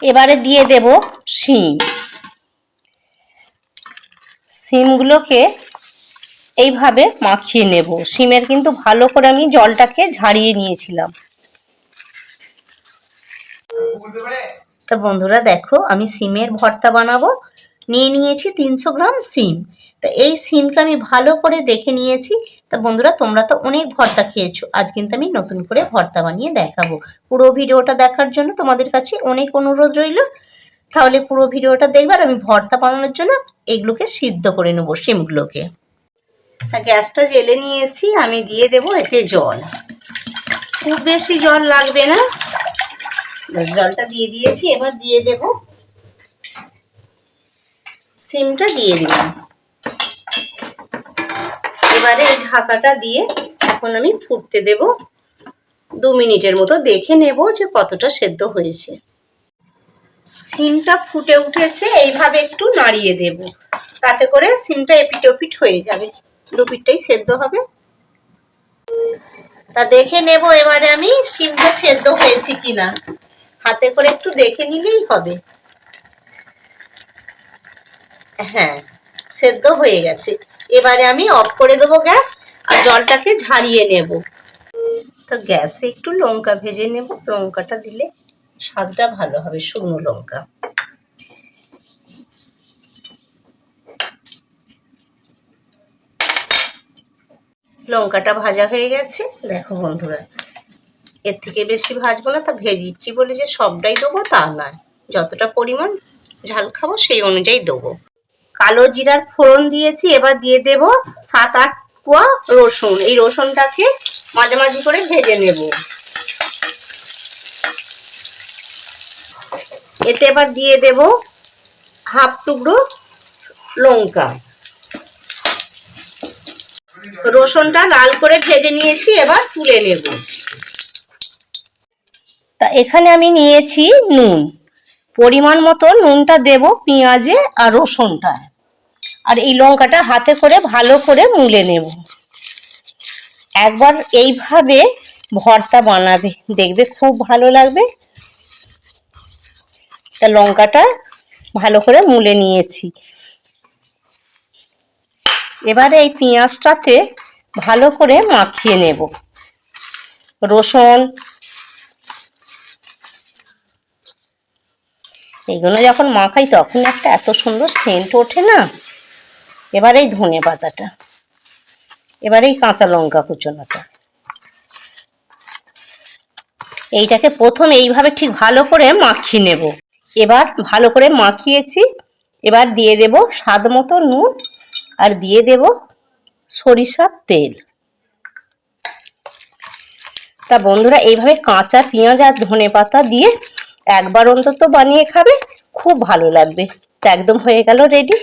এবারে দিয়ে দেব শিম। শিমগুলোকে এইভাবে মাখিয়ে নেব। শিমের কিন্তু ভালো করে আমি জলটাকে ঝাড়িয়ে নিয়েছিলাম। তা বন্ধুরা দেখো, আমি সিমের ভর্তা বানাবো। নিয়ে নিয়েছি তিনশো গ্রাম সিম তা এই সিমকে আমি ভালো করে দেখে নিয়েছি। তা বন্ধুরা, তোমরা তো অনেক ভর্তা খেয়েছো। আজ কিন্তু আমি নতুন করে ভর্তা বানিয়ে দেখাবো। পুরো ভিডিওটা দেখার জন্য তোমাদের কাছে অনেক অনুরোধ রইল। তাহলে পুরো ভিডিওটা দেখবে আর আমি ভর্তা বানানোর জন্য এগুলোকে সিদ্ধ করে নেব সিমগুলোকে। গ্যাসটা জেলে নিয়েছি, আমি দিয়ে দেবো এতে জল। খুব বেশি জল লাগবে না। জলটা দিয়ে দিয়েছি, এবার দিয়ে দেব। সিমটা দিয়ে দিলাম। এবারে এই ঢাকাটা দিয়ে এখন আমি ফুটতে দেব। দু মিনিটের মতো দেখে নেব যে কতটা সেদ্ধ হয়েছে। সিমটা ফুটে উঠেছে, এইভাবে একটু নাড়িয়ে দেব। তাতে করে সিমটা এপিট ওপিট হয়ে যাবে। দু পিঠটাই সেদ্ধ হবে। তা দেখে নেব এবারে আমি সিমটা সেদ্ধ হয়েছে কিনা। হাতে করে একটু দেখে নিলেই হবে। হ্যাঁ সেদ্ধ হয়ে গেছে। এবারে আমি অফ করে দেবো গ্যাস আর জলটাকে ঝারিয়ে নেব। তো গ্যাসে একটু লঙ্কা ভেজে নেব। লঙ্কাটা দিলে স্বাদটা ভালো হবে, শুকনো লঙ্কা। লঙ্কাটা ভাজা হয়ে গেছে। দেখো বন্ধুরা, এর থেকে বেশি ভাজবো না, তা ভেজেছি বলে যে সবটাই দেবো তা নয়। যতটা পরিমাণ ঝাল খাব সেই অনুযায়ী দেবো। কালো জিরার ফোড়ন দিয়েছি, এবার দিয়ে দেব সাত, আট কোয়া রসুন। এই রসুনটাকে মাঝামাঝি করে ভেজে নেব। এতে এবার দিয়ে দেব হাফ টুকরো লঙ্কা। রসুনটা লাল করে ভেজে নিয়েছি, এবার তুলে নেব। তা এখানে আমি নিয়েছি নুন। পরিমাণ মতো নুনটা দেব, পেঁয়াজে আর রসুনটায়। আর এই লঙ্কাটা হাতে করে ভালো করে মুলে নেব। একবার এইভাবে ভর্তা বানাবে, দেখবে খুব ভালো লাগবে। তা লঙ্কাটা ভালো করে মুলে নিয়েছি। এবারে এই পেঁয়াজটাতে ভালো করে মাখিয়ে নেব। রসুন এইগুলো যখন মাখাই তখন একটা এত সুন্দর সেন্ট ওঠে না? এবার এই ধনে পাতাটা। এবার এই কাঁচা লঙ্কা কুচোনোটা। এইটাকে প্রথম এইভাবে ঠিক ভালো করে মাখিয়ে নেব। এবার ভালো করে মাখিয়েছি। এবার দিয়ে দেব স্বাদ মতো নুন আর দিয়ে দেব সরিষার তেল। তা বন্ধুরা, এইভাবে কাঁচা পেঁয়াজ আর ধনে পাতা দিয়ে একবার অন্তত বানিয়ে খাবে খুব ভালো লাগবে। তো একদম হয়ে গেল রেডি